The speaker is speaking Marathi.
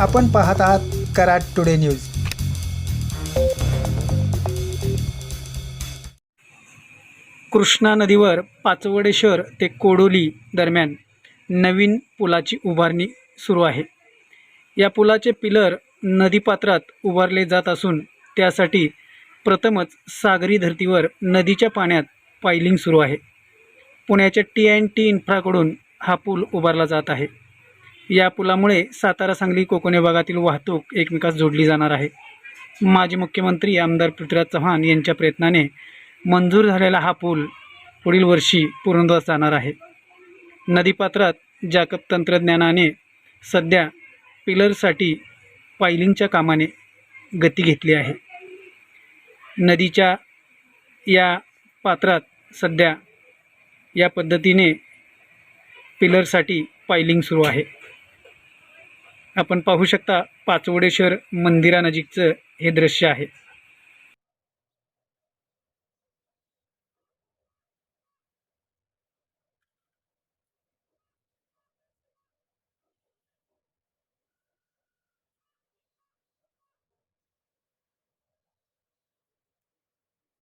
आपण पाहत आहात कराड टुडे न्यूज. कृष्णा नदीवर पाचवडेश्वर ते कोडोली दरम्यान नवीन पुलाची उभारणी सुरू आहे. या पुलाचे पिलर नदीपात्रात उभारले जात असून त्यासाठी प्रथमच सागरी धर्तीवर नदीच्या पाण्यात पायलिंग सुरू आहे. पुण्याच्या टी अँड टी इन्फ्राकडून हा पूल उभारला जात आहे. या पुलामुळे सातारा सांगली कोकण विभागातील वाहतूक एकमेकास जोडली जाणार आहे. माजी मुख्यमंत्री आमदार पृथ्वीराज चव्हाण यांच्या प्रयत्नाने मंजूर झालेला हा पूल पुढील वर्षी पूर्णत्वास जाणार आहे. नदीपात्रात जाकब तंत्रज्ञानाने सध्या पिलरसाठी पायलिंगच्या कामाने गती घेतली आहे. नदीच्या या पात्रात सध्या या पद्धतीने पिलरसाठी पायलिंग सुरू आहे. आपण पाहू शकता पाचवडेश्वर मंदिरानजीकचं हे दृश्य आहे.